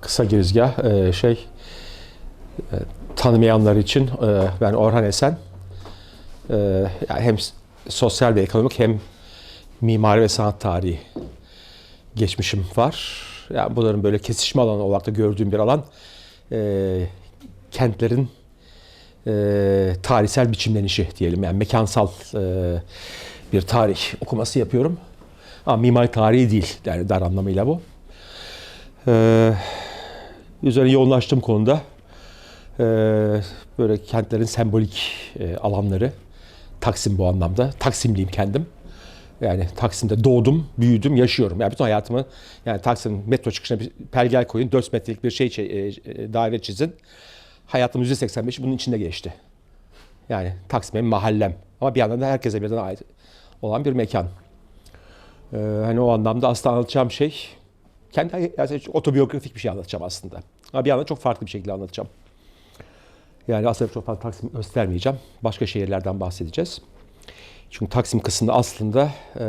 Kısa girizgah e, şey e, tanımayanlar için e, ben Orhan Esen E, hem sosyal ve ekonomik hem mimari ve sanat tarihi geçmişim var. Yani bunların böyle kesişme alanı olarak da gördüğüm bir alan kentlerin tarihsel biçimlenişi diyelim yani mekansal bir tarih okuması yapıyorum. Ama mimari tarihi değil yani dar anlamıyla bu. Ee, üzerine yoğunlaştığım konuda e, böyle kentlerin sembolik e, alanları. Taksim bu anlamda. Taksimliyim kendim. Yani Taksim'de doğdum, büyüdüm, yaşıyorum. Yani bütün hayatımı yani Taksim metro çıkışına bir pergel koyun, 4 metrelik bir şey e, e, daire çizin. Hayatım %85'i bunun içinde geçti. Yani Taksim benim mahallem. Ama bir yandan da herkese birden ait olan bir mekan. Ee, hani o anlamda aslında anlatacağım şey kendi yani otobiyografik bir şey anlatacağım aslında. Ama bir yandan çok farklı bir şekilde anlatacağım. Yani aslında çok fazla Taksim göstermeyeceğim. Başka şehirlerden bahsedeceğiz. Çünkü Taksim kısmında aslında e,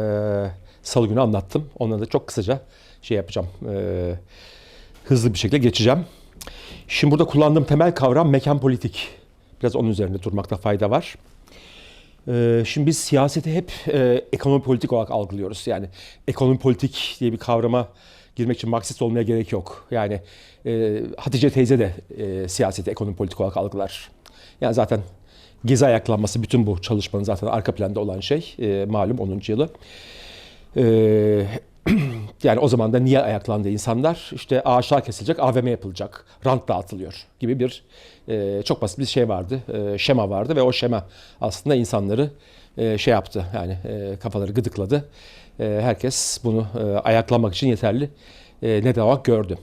salı günü anlattım. Onları da çok kısaca şey yapacağım. E, hızlı bir şekilde geçeceğim. Şimdi burada kullandığım temel kavram mekan politik. Biraz onun üzerinde durmakta fayda var. Şimdi biz siyaseti hep e, ekonomi politik olarak algılıyoruz. Yani ekonomi politik diye bir kavrama girmek için Marksist olmaya gerek yok. Yani e, Hatice teyze de e, siyaseti ekonomi politik olarak algılar. Yani zaten gezi ayaklanması bütün bu çalışmanın zaten arka planda olan şey. E, malum 10. yılı. Ee, yani o zaman da niye ayaklandı insanlar? İşte ağaçlar kesilecek, AVM yapılacak, rant dağıtılıyor gibi bir e, çok basit bir şey vardı, e, şema vardı ve o şema aslında insanları e, şey yaptı, yani e, kafaları gıdıkladı. E, herkes bunu e, ayaklamak için yeterli e, neden olarak gördü.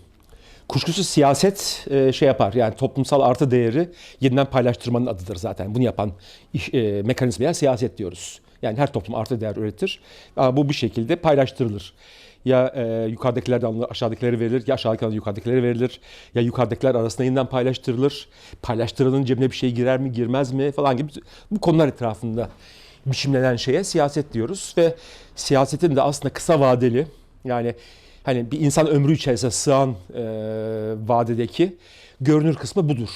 Kuşkusuz siyaset e, şey yapar yani toplumsal artı değeri yeniden paylaştırmanın adıdır zaten. Bunu yapan mekanizmaya siyaset diyoruz. Yani her toplum artı değer üretir. Ama bu bir şekilde paylaştırılır. Ya e, yukarıdakilerden aşağıdakileri verilir, ya aşağıdakilerden yukarıdakileri verilir, ya yukarıdakiler arasında yeniden paylaştırılır. Paylaştırılanın cebine bir şey girer mi, girmez mi falan gibi bu konular etrafında biçimlenen şeye siyaset diyoruz ve siyasetin de aslında kısa vadeli yani hani bir insan ömrü içerisinde sığan e, vadedeki görünür kısmı budur.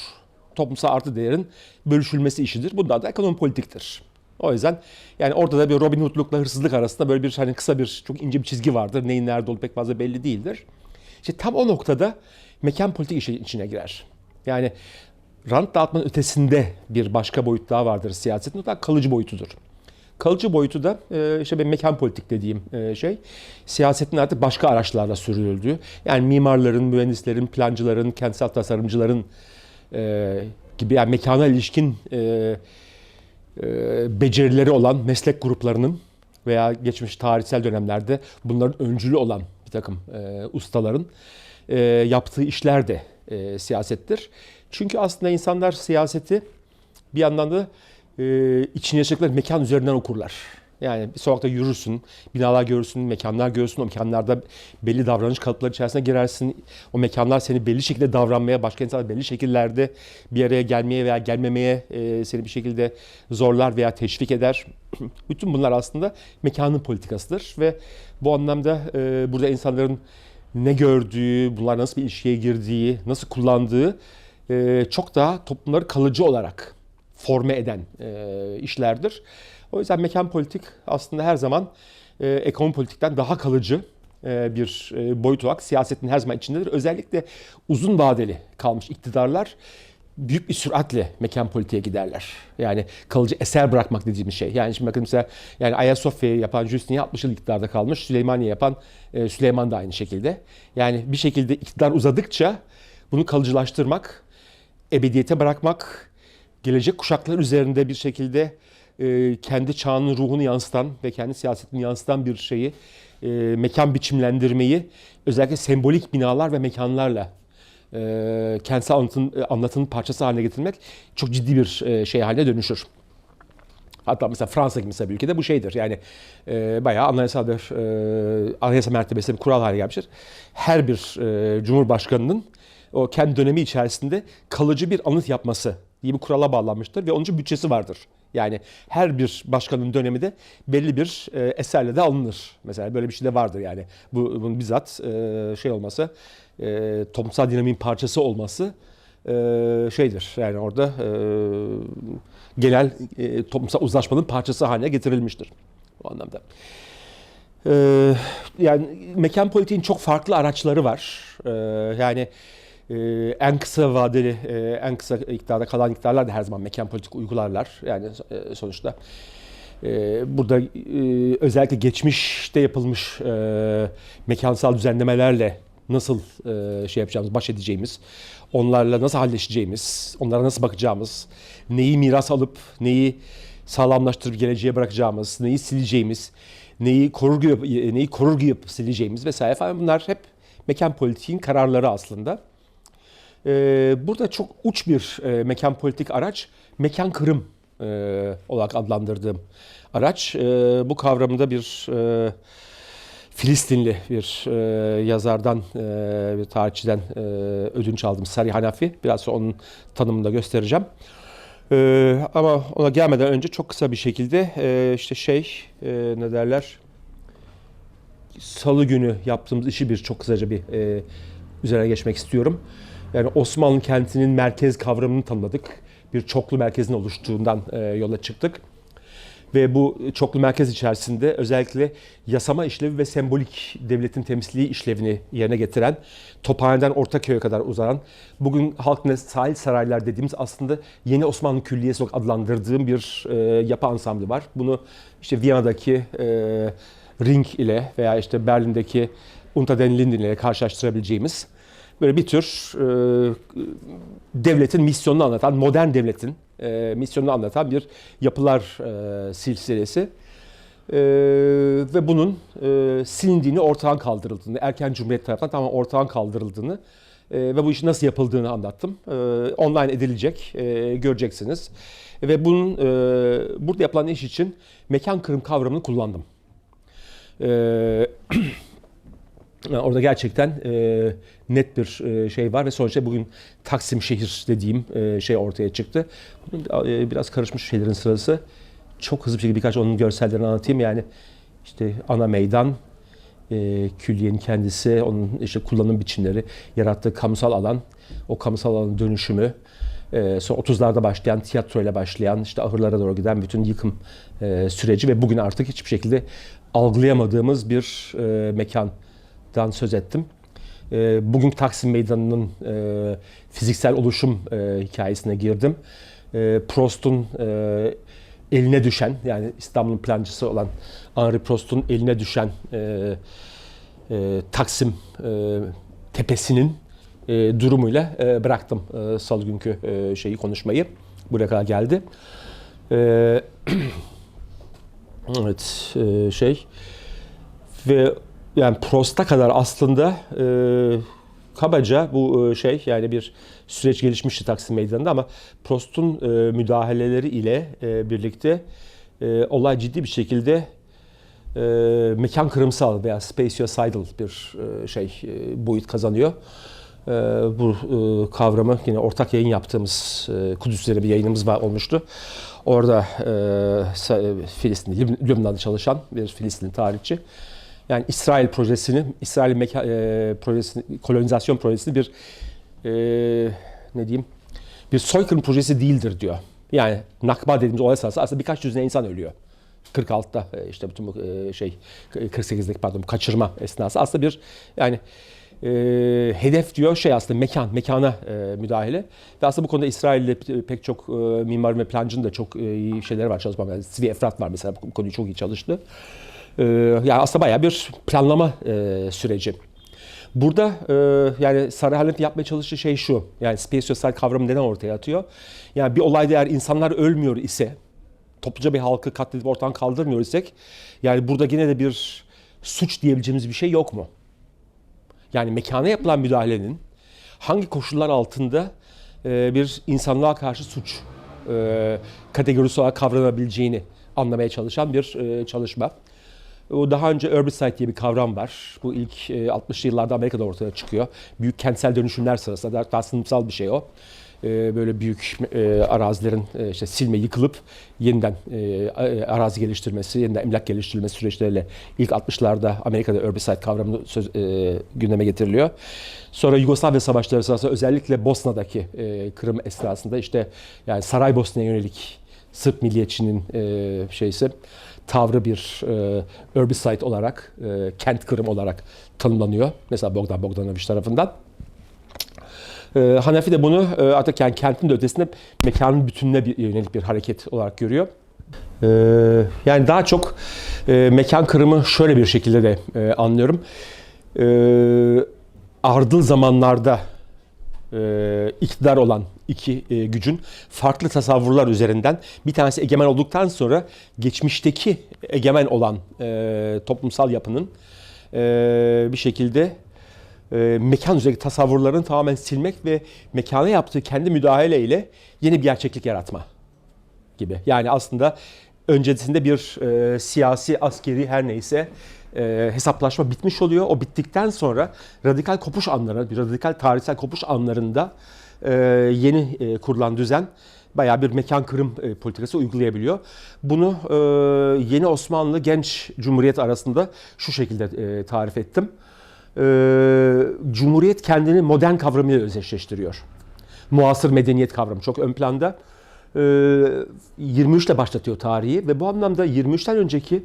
Toplumsal artı değerin bölüşülmesi işidir. Bunlar da ekonomi politiktir. O yüzden yani orada da bir Robin Hood'lukla hırsızlık arasında böyle bir hani kısa bir çok ince bir çizgi vardır. Neyin nerede olduğu pek fazla belli değildir. İşte tam o noktada mekan politik işin içine girer. Yani rant dağıtmanın ötesinde bir başka boyut daha vardır siyasetin. O da kalıcı boyutudur. Kalıcı boyutu da e, işte benim mekan politik dediğim e, şey siyasetin artık başka araçlarla sürüldüğü. Yani mimarların, mühendislerin, plancıların, kentsel tasarımcıların e, gibi yani mekana ilişkin becerileri olan meslek gruplarının veya geçmiş tarihsel dönemlerde bunların öncülü olan bir takım e, ustaların e, yaptığı işler de e, siyasettir. Çünkü aslında insanlar siyaseti bir yandan da e, içine yaşadıkları mekan üzerinden okurlar. Yani bir sokakta yürürsün, binalar görürsün, mekanlar görürsün. O mekanlarda belli davranış kalıpları içerisine girersin. O mekanlar seni belli şekilde davranmaya, başka insanlar belli şekillerde bir araya gelmeye veya gelmemeye e, seni bir şekilde zorlar veya teşvik eder. Bütün bunlar aslında mekanın politikasıdır ve bu anlamda e, burada insanların ne gördüğü, bunlar nasıl bir ilişkiye girdiği, nasıl kullandığı e, çok daha toplumları kalıcı olarak forme eden e, işlerdir. O yüzden mekan politik aslında her zaman e, ekonomi politikten daha kalıcı e, bir e, boyut olarak siyasetin her zaman içindedir. Özellikle uzun vadeli kalmış iktidarlar büyük bir süratle mekan politiğe giderler. Yani kalıcı eser bırakmak dediğimiz şey. Yani şimdi bakın mesela yani Ayasofya'yı yapan Justinian 60 yıl iktidarda kalmış. Süleymaniye yapan e, Süleyman da aynı şekilde. Yani bir şekilde iktidar uzadıkça bunu kalıcılaştırmak, ebediyete bırakmak, gelecek kuşaklar üzerinde bir şekilde e, kendi çağının ruhunu yansıtan ve kendi siyasetini yansıtan bir şeyi, e, mekan biçimlendirmeyi özellikle sembolik binalar ve mekanlarla e, kentsel anlatın, e, anlatının parçası haline getirmek çok ciddi bir e, şey haline dönüşür. Hatta mesela Fransa gibi mesela bir ülkede bu şeydir. Yani e, bayağı anayasadır, e, anayasa mertebesinde bir kural haline gelmiştir. Her bir e, cumhurbaşkanının o kendi dönemi içerisinde kalıcı bir anıt yapması diye bir kurala bağlanmıştır ve onun için bütçesi vardır. Yani her bir başkanın dönemi de belli bir e, eserle de alınır. Mesela böyle bir şey de vardır yani. Bu bunun bizzat e, şey olması e, toplumsal dinamiğin parçası olması e, şeydir. Yani orada e, genel e, toplumsal uzlaşmanın parçası haline getirilmiştir bu anlamda. E, yani mekan politiğin çok farklı araçları var. E, yani e, en kısa vadeli, e, en kısa iktidarda kalan iktidarlar da her zaman mekan politik uygularlar. Yani e, sonuçta e, burada e, özellikle geçmişte yapılmış e, mekansal düzenlemelerle nasıl e, şey yapacağımız, baş edeceğimiz, onlarla nasıl halleşeceğimiz, onlara nasıl bakacağımız, neyi miras alıp neyi sağlamlaştırıp geleceğe bırakacağımız, neyi sileceğimiz, neyi korur gibi, neyi korur gibi sileceğimiz vesaire falan bunlar hep mekan politiğin kararları aslında. Ee, burada çok uç bir e, mekan politik araç, mekan kırım e, olarak adlandırdığım araç. E, bu kavramda bir Filistinli bir e, yazardan, e, bir tarihçiden e, ödünç aldım. Sarı Hanafi. Biraz sonra onun tanımını da göstereceğim. E, ama ona gelmeden önce çok kısa bir şekilde e, işte şey e, ne derler Salı günü yaptığımız işi bir çok kısaca bir e, üzerine geçmek istiyorum. Yani Osmanlı kentinin merkez kavramını tanımladık. Bir çoklu merkezin oluştuğundan e, yola çıktık. Ve bu çoklu merkez içerisinde özellikle yasama işlevi ve sembolik devletin temsili işlevini yerine getiren, Tophane'den Ortaköy'e kadar uzanan, bugün halk sahil saraylar dediğimiz aslında yeni Osmanlı Külliyesi olarak adlandırdığım bir e, yapı ansamblı var. Bunu işte Viyana'daki e, Ring ile veya işte Berlin'deki Unter den Linden ile karşılaştırabileceğimiz böyle bir tür e, devletin misyonunu anlatan, modern devletin e, misyonunu anlatan bir yapılar e, silsilesi. E, ve bunun e, silindiğini, ortadan kaldırıldığını, erken cumhuriyet tarafından tamamen ortadan kaldırıldığını e, ve bu işin nasıl yapıldığını anlattım. E, online edilecek, e, göreceksiniz. Ve bunun e, burada yapılan iş için mekan kırım kavramını kullandım. E, orada gerçekten e, net bir e, şey var ve sonuçta bugün Taksim şehir dediğim e, şey ortaya çıktı. Bunun e, biraz karışmış şeylerin sırası. Çok hızlı bir şekilde birkaç onun görsellerini anlatayım. Yani işte ana meydan, e, külliyenin kendisi, onun işte kullanım biçimleri, yarattığı kamusal alan, o kamusal alanın dönüşümü, e, sonra 30'larda başlayan, tiyatroyla başlayan, işte ahırlara doğru giden bütün yıkım e, süreci ve bugün artık hiçbir şekilde algılayamadığımız bir e, mekan dan söz ettim. E, bugün Taksim Meydanı'nın e, fiziksel oluşum e, hikayesine girdim. E, Prost'un e, eline düşen, yani İstanbul'un plancısı olan Henri Prost'un eline düşen e, e, Taksim e, tepesinin e, durumuyla e, bıraktım e, salı günkü e, şeyi konuşmayı. Buraya kadar geldi. E, evet, e, şey ve yani Prost'a kadar aslında e, kabaca bu e, şey yani bir süreç gelişmişti Taksim Meydanı'nda ama Prost'un e, müdahaleleri ile e, birlikte e, olay ciddi bir şekilde e, mekan kırımsal veya spatiocidal bir e, şey e, boyut kazanıyor. E, bu e, kavramı yine ortak yayın yaptığımız e, Kudüs bir yayınımız var olmuştu. Orada e, Filistin, Lübnan'da çalışan bir Filistin tarihçi yani İsrail projesini, İsrail meka, e, projesini, kolonizasyon projesini bir e, ne diyeyim bir soykırım projesi değildir diyor. Yani Nakba dediğimiz olay sırasında aslında birkaç yüzüne insan ölüyor. 46'da e, işte bütün bu e, şey 48'deki pardon kaçırma esnası aslında bir yani e, hedef diyor şey aslında mekan, mekana e, müdahale. Ve aslında bu konuda İsrail'de pek çok e, mimar ve plancının da çok e, iyi şeyleri var çalışmam. Yani Svi Efrat var mesela bu konuyu çok iyi çalıştı. Ee, yani aslında bayağı bir planlama e, süreci. Burada e, yani Sarı Halep yapmaya çalıştığı şey şu. Yani spatiosidal kavramı neden ortaya atıyor? Yani bir olayda eğer insanlar ölmüyor ise, topluca bir halkı katledip ortadan kaldırmıyor isek, yani burada yine de bir suç diyebileceğimiz bir şey yok mu? Yani mekana yapılan müdahalenin hangi koşullar altında e, bir insanlığa karşı suç e, kategorisi olarak kavranabileceğini anlamaya çalışan bir e, çalışma. O daha önce urbicide diye bir kavram var. Bu ilk 60'lı yıllarda Amerika'da ortaya çıkıyor. Büyük kentsel dönüşümler sırasında daha, sınıfsal bir şey o. e, böyle büyük e, arazilerin e, işte silme yıkılıp yeniden e, arazi geliştirmesi, yeniden emlak geliştirilmesi süreçleriyle ilk 60'larda Amerika'da herbicide kavramı söz, e, gündeme getiriliyor. Sonra Yugoslavya savaşları sırasında özellikle Bosna'daki e, Kırım esnasında işte yani Saraybosna'ya yönelik Sırp milliyetçinin e, şeysi tavrı bir e, herbicide olarak, e, kent kırım olarak tanımlanıyor. Mesela Bogdan Bogdanovic tarafından. E, Hanefi de bunu e, artık yani kentin de ötesinde mekanın bütününe bir, yönelik bir hareket olarak görüyor. E, yani daha çok e, mekan kırımı şöyle bir şekilde de e, anlıyorum. E, ardıl zamanlarda e, iktidar olan iki e, gücün farklı tasavvurlar üzerinden bir tanesi egemen olduktan sonra geçmişteki egemen olan e, toplumsal yapının e, bir şekilde e, mekan üzerindeki tasavvurlarını tamamen silmek ve mekana yaptığı kendi müdahaleyle yeni bir gerçeklik yaratma gibi. Yani aslında öncesinde bir e, siyasi, askeri her neyse e, hesaplaşma bitmiş oluyor. O bittikten sonra radikal kopuş anları, bir radikal tarihsel kopuş anlarında yeni e, kurulan düzen bayağı bir mekan kırım e, politikası uygulayabiliyor. Bunu e, yeni Osmanlı genç Cumhuriyet arasında şu şekilde tarif ettim. E, Cumhuriyet kendini modern kavramıyla özdeşleştiriyor. Muasır medeniyet kavramı çok ön planda. E, 23 ile başlatıyor tarihi ve bu anlamda 23'ten önceki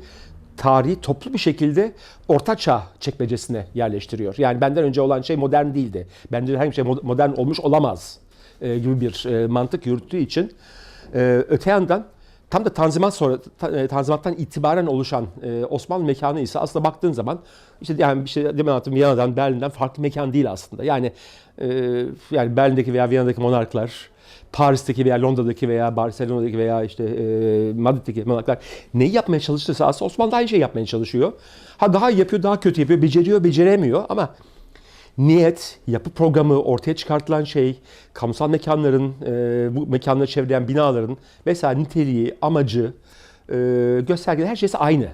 tarihi toplu bir şekilde orta çağ çekmecesine yerleştiriyor. Yani benden önce olan şey modern değildi. Bence her şey mo- modern olmuş olamaz e, gibi bir e, mantık yürüttüğü için e, öte yandan tam da Tanzimat sonra e, Tanzimat'tan itibaren oluşan e, Osmanlı mekanı ise aslında baktığın zaman işte yani bir şey demin anlattım Viyana'dan Berlin'den farklı mekan değil aslında. Yani e, yani Berlin'deki veya Viyana'daki monarklar Paris'teki veya Londra'daki veya Barcelona'daki veya işte e, Madrid'deki monarklar neyi yapmaya çalıştıysa aslında Osmanlı da aynı şeyi yapmaya çalışıyor. Ha daha yapıyor, daha kötü yapıyor, beceriyor, beceremiyor ama niyet, yapı programı, ortaya çıkartılan şey, kamusal mekanların, e, bu mekanları çevreyen binaların vesaire niteliği, amacı, e, göstergeleri her şeysi aynı.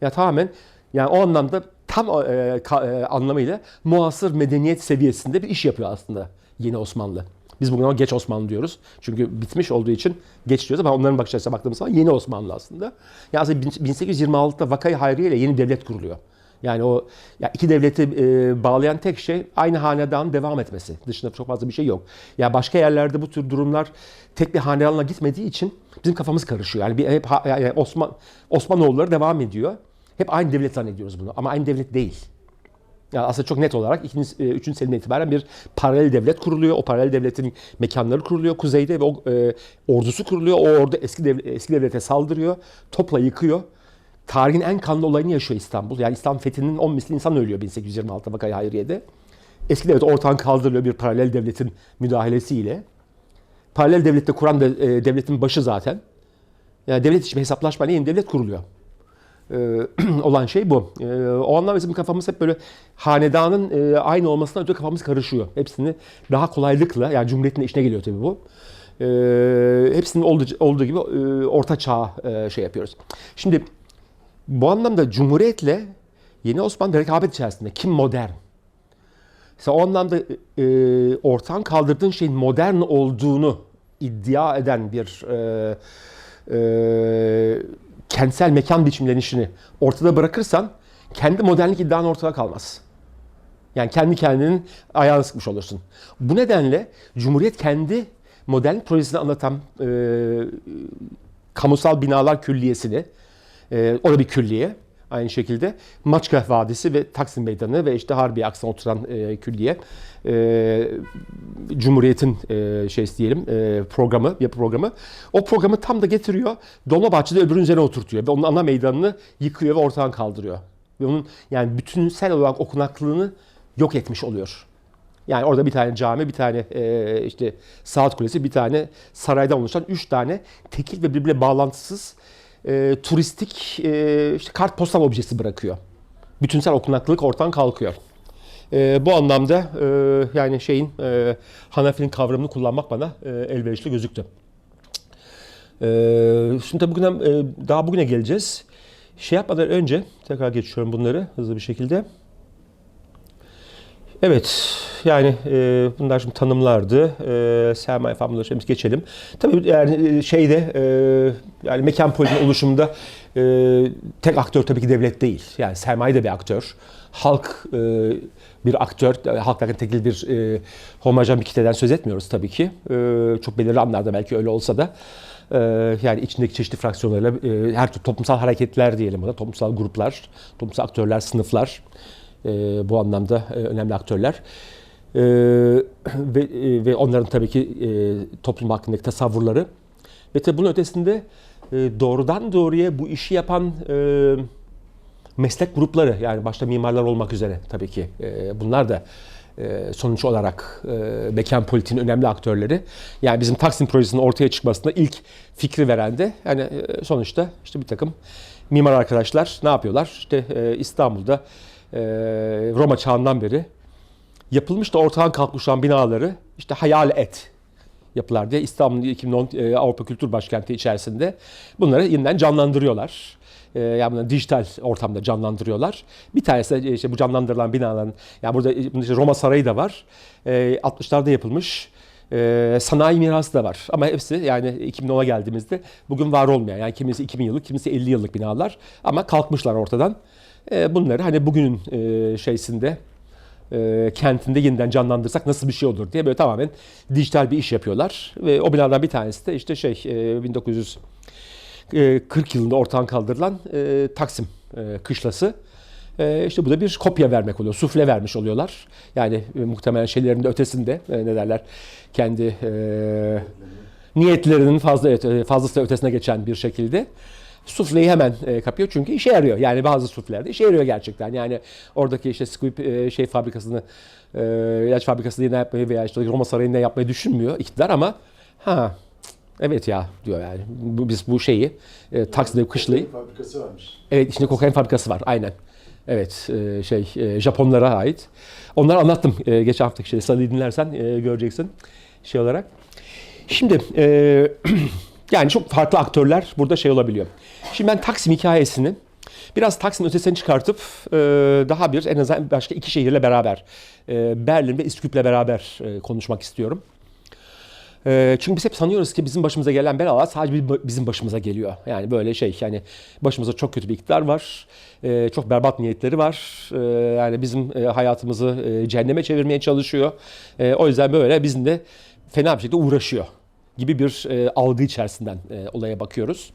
Ya tamamen yani o anlamda tam e, ka- e, anlamıyla muasır medeniyet seviyesinde bir iş yapıyor aslında yeni Osmanlı. Biz bugün ama geç Osmanlı diyoruz. Çünkü bitmiş olduğu için geç diyoruz ama onların bakış açısına baktığımız zaman yeni Osmanlı aslında. Yani aslında bin- 1826'da Vakayı Hayriye ile yeni devlet kuruluyor. Yani o ya iki devleti e, bağlayan tek şey aynı hanedanın devam etmesi. Dışında çok fazla bir şey yok. Ya başka yerlerde bu tür durumlar tek bir hanedanla gitmediği için bizim kafamız karışıyor. Yani bir hep yani Osman Osmanoğulları devam ediyor. Hep aynı devlet zannediyoruz bunu ama aynı devlet değil. Yani aslında çok net olarak 2. 3. Selim'den itibaren bir paralel devlet kuruluyor. O paralel devletin mekanları kuruluyor kuzeyde ve o e, ordusu kuruluyor. O ordu eski devlet, eski devlete saldırıyor. Topla yıkıyor. Tarihin en kanlı olayını yaşıyor İstanbul. Yani İstanbul fethinin 10 misli insan ölüyor 1826 Vakayı Hayriye'de. Eski devlet ortadan kaldırılıyor bir paralel devletin müdahalesiyle. Paralel devlette kuran da, e, devletin başı zaten. Yani devlet içi bir hesaplaşma yeni devlet kuruluyor. Ee, olan şey bu. Ee, o anlamda bizim kafamız hep böyle hanedanın e, aynı olmasına ötürü kafamız karışıyor. Hepsini daha kolaylıkla yani Cumhuriyet'in de işine geliyor tabii bu. Hepsinin olduğu, gibi e, orta çağ e, şey yapıyoruz. Şimdi bu anlamda Cumhuriyet'le Yeni Osmanlı rekabet içerisinde kim modern? Mesela o anlamda e, ortadan kaldırdığın şeyin modern olduğunu iddia eden bir e, e, kentsel mekan biçimlenişini ortada bırakırsan kendi modernlik iddian ortada kalmaz. Yani kendi kendinin ayağını sıkmış olursun. Bu nedenle Cumhuriyet kendi modern projesini anlatan e, kamusal binalar külliyesini, e, o bir külliye aynı şekilde Maçka Vadisi ve Taksim Meydanı ve işte Harbiye aksına oturan e, külliye e, Cumhuriyet'in e, şey diyelim e, programı, yapı programı. O programı tam da getiriyor. Dolmabahçe'de öbürünün üzerine oturtuyor ve onun ana meydanını yıkıyor ve ortadan kaldırıyor. Ve onun yani bütünsel olarak okunaklığını yok etmiş oluyor. Yani orada bir tane cami, bir tane e, işte saat kulesi, bir tane saraydan oluşan üç tane tekil ve birbirine bağlantısız e, turistik e, işte kartpostal objesi bırakıyor. Bütünsel okunaklılık ortadan kalkıyor. E, bu anlamda e, yani şeyin e, Hanefi'nin kavramını kullanmak bana e, elverişli gözüktü. E, şimdi tabii bugüne, e, daha bugüne geleceğiz. Şey yapmadan önce tekrar geçiyorum bunları hızlı bir şekilde. Evet, yani e, bunlar şimdi tanımlardı. E, sermaye falan geçelim. Tabii yani e, şeyde e, yani mekan politiğinin oluşumunda e, tek aktör tabii ki devlet değil. Yani sermaye de bir aktör. Halk e, bir aktör. Halkların tekil bir e, homojen bir kitleden söz etmiyoruz tabii ki. E, çok belirli anlarda belki öyle olsa da. e, yani içindeki çeşitli fraksiyonlarla e, her türlü toplumsal hareketler diyelim ona. Toplumsal gruplar, toplumsal aktörler, sınıflar. E, bu anlamda e, önemli aktörler. E, ve, e, ve onların tabii ki e, toplum hakkındaki tasavvurları. Ve tabii bunun ötesinde e, doğrudan doğruya bu işi yapan e, meslek grupları yani başta mimarlar olmak üzere tabii ki e, bunlar da e, sonuç olarak e, mekan politiğinin önemli aktörleri. Yani bizim Taksim projesinin ortaya çıkmasında ilk fikri veren de yani e, sonuçta işte bir takım mimar arkadaşlar ne yapıyorlar? İşte e, İstanbul'da Roma çağından beri yapılmış da ortadan kalkmış olan binaları işte hayal et yapılar diye İstanbul 2010 e, Avrupa Kültür Başkenti içerisinde bunları yeniden canlandırıyorlar. E, yani bunları dijital ortamda canlandırıyorlar. Bir tanesi de işte bu canlandırılan binaların, yani burada e, işte Roma Sarayı da var. E, 60'larda yapılmış. E, sanayi mirası da var. Ama hepsi yani 2010'a geldiğimizde bugün var olmayan. Yani kimisi 2000 yıllık, kimisi 50 yıllık binalar. Ama kalkmışlar ortadan. E, bunları hani bugünün e, şeysinde, e, kentinde yeniden canlandırsak nasıl bir şey olur diye böyle tamamen dijital bir iş yapıyorlar. Ve o binalardan bir tanesi de işte şey e, 1940 yılında ortadan kaldırılan Taksim kışlası. İşte bu da bir kopya vermek oluyor, sufle vermiş oluyorlar. Yani muhtemelen şeylerin de ötesinde ne derler kendi niyetlerinin fazla evet, fazlası ötesine geçen bir şekilde sufleyi hemen e, kapıyor çünkü işe yarıyor. Yani bazı suflelerde işe yarıyor gerçekten. Yani oradaki işte Squip e, şey fabrikasını e, ilaç fabrikasını yine yapmayı veya işte Roma Sarayı'nda yapmayı düşünmüyor iktidar ama ha evet ya diyor yani bu, biz bu şeyi e, Taksim'de kışlayı fabrikası varmış. Evet içinde kokain fabrikası var aynen. Evet e, şey e, Japonlara ait. Onları anlattım e, geçen haftaki şey. Salıyı dinlersen e, göreceksin şey olarak. Şimdi e, yani çok farklı aktörler burada şey olabiliyor. Şimdi ben Taksim hikayesini biraz Taksim ötesini çıkartıp e, daha bir en azından başka iki şehirle beraber e, Berlin ve İsküp'le beraber e, konuşmak istiyorum. Çünkü biz hep sanıyoruz ki bizim başımıza gelen belalar sadece bizim başımıza geliyor. Yani böyle şey yani başımıza çok kötü bir iktidar var. çok berbat niyetleri var. Yani bizim hayatımızı cehenneme çevirmeye çalışıyor. O yüzden böyle bizim de fena bir şekilde uğraşıyor gibi bir e, algı içerisinden e, olaya bakıyoruz.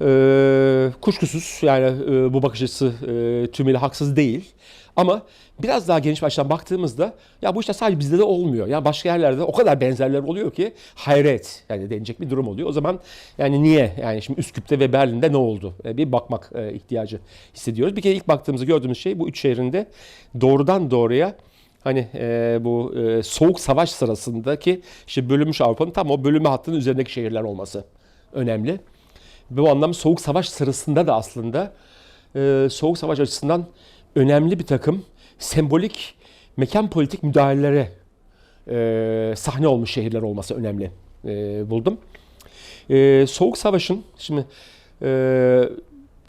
E, kuşkusuz yani e, bu bakış açısı e, tümüyle haksız değil. Ama biraz daha geniş açıdan baktığımızda ya bu işte sadece bizde de olmuyor. Yani başka yerlerde o kadar benzerler oluyor ki hayret yani denecek bir durum oluyor. O zaman yani niye yani şimdi Üsküp'te ve Berlin'de ne oldu? E, bir bakmak e, ihtiyacı hissediyoruz. Bir kere ilk baktığımızda gördüğümüz şey bu üç şehrinde doğrudan doğruya Hani e, bu e, soğuk savaş sırasındaki işte bölünmüş Avrupa'nın tam o bölünme hattının üzerindeki şehirler olması önemli. Bu anlamda soğuk savaş sırasında da aslında e, soğuk savaş açısından önemli bir takım sembolik mekan politik müdahalelere e, sahne olmuş şehirler olması önemli e, buldum. E, soğuk savaşın şimdi e,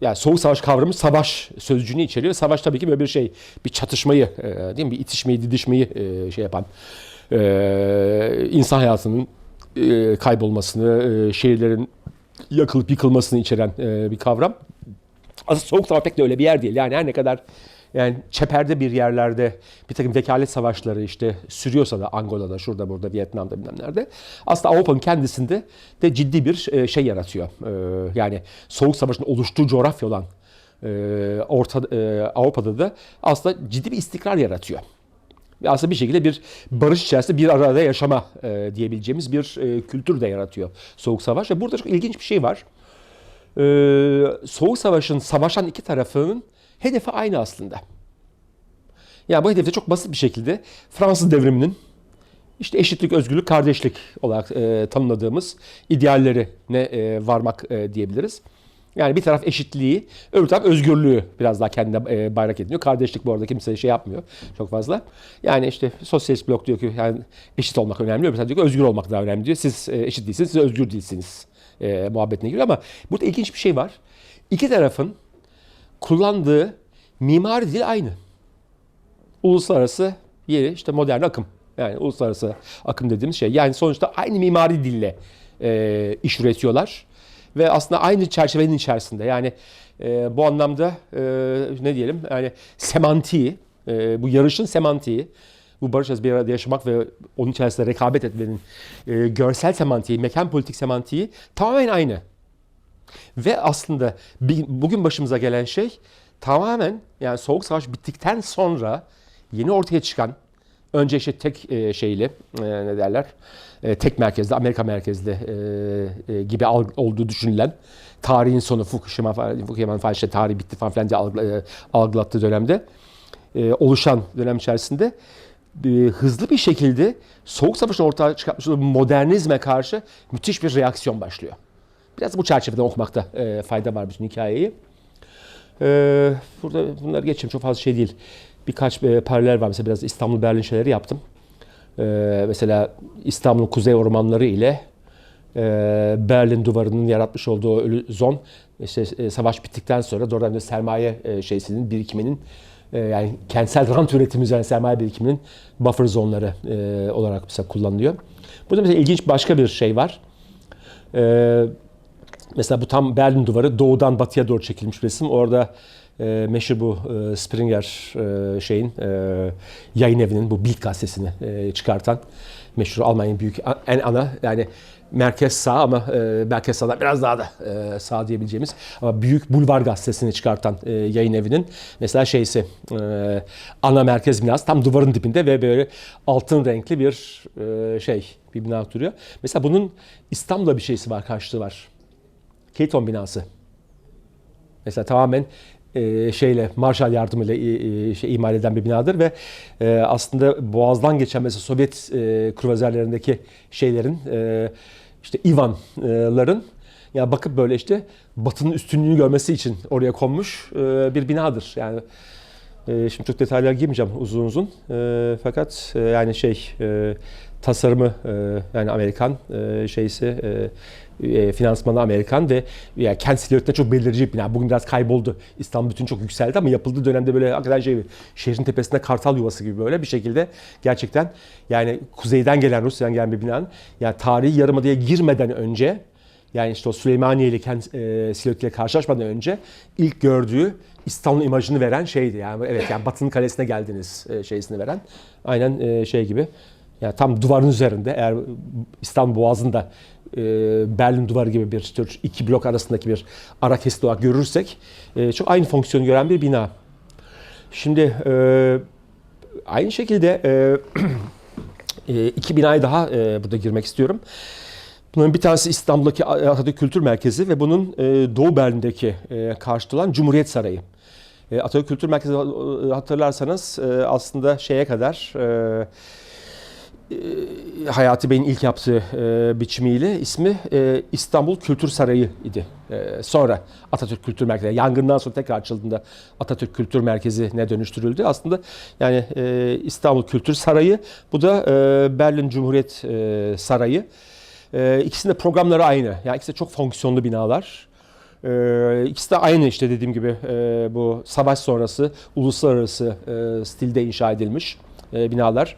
yani soğuk savaş kavramı savaş sözcüğünü içeriyor. Savaş tabii ki böyle bir şey, bir çatışmayı, e, değil mi? Bir itişmeyi, didişmeyi e, şey yapan, e, insan hayatının e, kaybolmasını, e, şehirlerin yakılıp yıkılmasını içeren e, bir kavram. Aslında soğuk savaş pek de öyle bir yer değil. Yani her ne kadar yani çeperde bir yerlerde bir takım vekalet savaşları işte sürüyorsa da Angola'da, şurada, burada, Vietnam'da bilmem nerede. Aslında Avrupa'nın kendisinde de ciddi bir e, şey yaratıyor. E, Yani soğuk savaşın oluştuğu coğrafya olan e, Orta Avrupa'da da aslında ciddi bir istikrar yaratıyor. Aslında bir şekilde bir barış içerisinde bir arada yaşama e, diyebileceğimiz bir e, kültür de yaratıyor Soğuk Savaş. Ve burada çok ilginç bir şey var. E, Soğuk Savaş'ın savaşan iki tarafının hedefi aynı aslında. Yani bu hedefte çok basit bir şekilde Fransız devriminin işte eşitlik, özgürlük, kardeşlik olarak e, tanımladığımız ideallerine e, varmak e, diyebiliriz. Yani bir taraf eşitliği, öbür taraf özgürlüğü biraz daha kendine e, bayrak ediniyor. Kardeşlik bu arada kimse şey yapmıyor çok fazla. Yani işte sosyalist blok diyor ki yani eşit olmak önemli, öbür taraf diyor ki özgür olmak daha önemli diyor. Siz e, eşit değilsiniz, siz özgür değilsiniz e, muhabbetine giriyor ama burada ilginç bir şey var. İki tarafın kullandığı mimari dil aynı. Uluslararası Diğeri işte modern akım. Yani uluslararası akım dediğimiz şey. Yani sonuçta aynı mimari dille e, iş üretiyorlar. Ve aslında aynı çerçevenin içerisinde. Yani e, bu anlamda e, ne diyelim yani semantiği, e, bu yarışın semantiği, bu barış bir arada yaşamak ve onun içerisinde rekabet etmenin e, görsel semantiği, mekan politik semantiği tamamen aynı. Ve aslında bugün başımıza gelen şey tamamen yani Soğuk Savaş bittikten sonra yeni ortaya çıkan önce işte tek e, şeyli e, ne derler e, tek merkezli Amerika merkezli gibi alg- olduğu düşünülen tarihin sonu Fukushima Fukushima falan işte tarih bitti falan filan diye e, algılattığı dönemde oluşan dönem içerisinde hızlı bir şekilde Soğuk Savaş'ın ortaya çıkartmış olduğu modernizme karşı müthiş bir reaksiyon başlıyor. Biraz bu çerçeveden okumakta e, fayda var bütün hikayeyi. E, burada bunları geçeyim çok fazla şey değil. Birkaç e, paralel var. Mesela biraz İstanbul Berlin şeyleri yaptım. E, mesela İstanbul'un kuzey ormanları ile e, Berlin duvarının yaratmış olduğu ölü zon işte e, savaş bittikten sonra doğrudan sermaye e, şeysinin birikiminin e, yani kentsel rant üretimi üzerine sermaye birikiminin buffer zonları e, olarak mesela kullanılıyor. Burada mesela ilginç başka bir şey var. E, Mesela bu tam Berlin duvarı doğudan batıya doğru çekilmiş resim. Orada e, meşhur bu e, Springer e, şeyin e, yayın evinin bu Bild gazetesini e, çıkartan meşhur Almanya'nın büyük en ana yani merkez sağ ama e, merkez sağdan biraz daha da e, sağ diyebileceğimiz ama büyük bulvar gazetesini çıkartan e, yayın evinin mesela şeysi e, ana merkez binası tam duvarın dibinde ve böyle altın renkli bir e, şey bir bina duruyor. Mesela bunun İstanbul'da bir şeysi var, karşılığı var. Keaton binası. Mesela tamamen e, şeyle Marshall yardımıyla e, e, şey imal eden bir binadır ve e, aslında Boğaz'dan geçen mesela Sovyet e, kruvazerlerindeki şeylerin e, işte Ivan'ların ya bakıp böyle işte Batı'nın üstünlüğünü görmesi için oraya konmuş e, bir binadır. Yani e, şimdi çok detaylara girmeyeceğim uzun uzun. E, fakat e, yani şey e, tasarımı e, yani Amerikan e, şeysi e, e, finansmanı Amerikan ve yani kent silüetine çok belirici bir bina. Bugün biraz kayboldu. İstanbul bütün çok yükseldi ama yapıldığı dönemde böyle hakikaten şey şehrin tepesinde kartal yuvası gibi böyle bir şekilde gerçekten yani kuzeyden gelen Rusya'dan gelen bir binanın yani tarihi yarımadaya girmeden önce yani işte o Süleymaniyeli kent e, silüetiyle karşılaşmadan önce ilk gördüğü İstanbul imajını veren şeydi. Yani evet yani Batı'nın kalesine geldiniz e, şeysini veren. Aynen e, şey gibi. Yani tam duvarın üzerinde eğer İstanbul Boğazı'nda e, Berlin duvarı gibi bir tür iki blok arasındaki bir ara kesit olarak görürsek e, çok aynı fonksiyonu gören bir bina. Şimdi e, aynı şekilde e, e, iki binayı daha e, burada girmek istiyorum. Bunların bir tanesi İstanbul'daki Atatürk Kültür Merkezi ve bunun e, Doğu Berlin'deki e, karşıtı olan Cumhuriyet Sarayı. E, Atatürk Kültür Merkezi e, hatırlarsanız e, aslında şeye kadar e, Hayati Bey'in ilk yaptığı e, biçimiyle ismi e, İstanbul Kültür Sarayı idi. E, sonra Atatürk Kültür Merkezi, yangından sonra tekrar açıldığında Atatürk Kültür Merkezi'ne dönüştürüldü. Aslında yani e, İstanbul Kültür Sarayı, bu da e, Berlin Cumhuriyet e, Sarayı. E, ikisinin de programları aynı. Yani ikisi de çok fonksiyonlu binalar. E, ikisi de aynı işte dediğim gibi e, bu savaş sonrası uluslararası e, stilde inşa edilmiş e, binalar.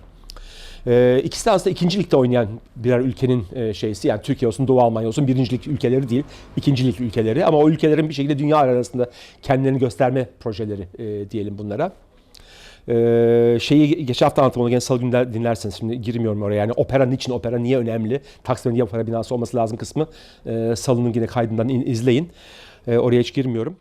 E, ikisi de aslında ikinci ligde oynayan birer ülkenin e, şeysi. Yani Türkiye olsun, Doğu Almanya olsun birincilik ülkeleri değil, ikincilik ülkeleri. Ama o ülkelerin bir şekilde dünya arasında kendilerini gösterme projeleri e, diyelim bunlara. Ee, şeyi geçen hafta anlattım onu gene salı günü dinlerseniz şimdi girmiyorum oraya yani opera niçin opera niye önemli Taksim'de niye opera binası olması lazım kısmı e, salının yine kaydından in- izleyin Ee, oraya hiç girmiyorum.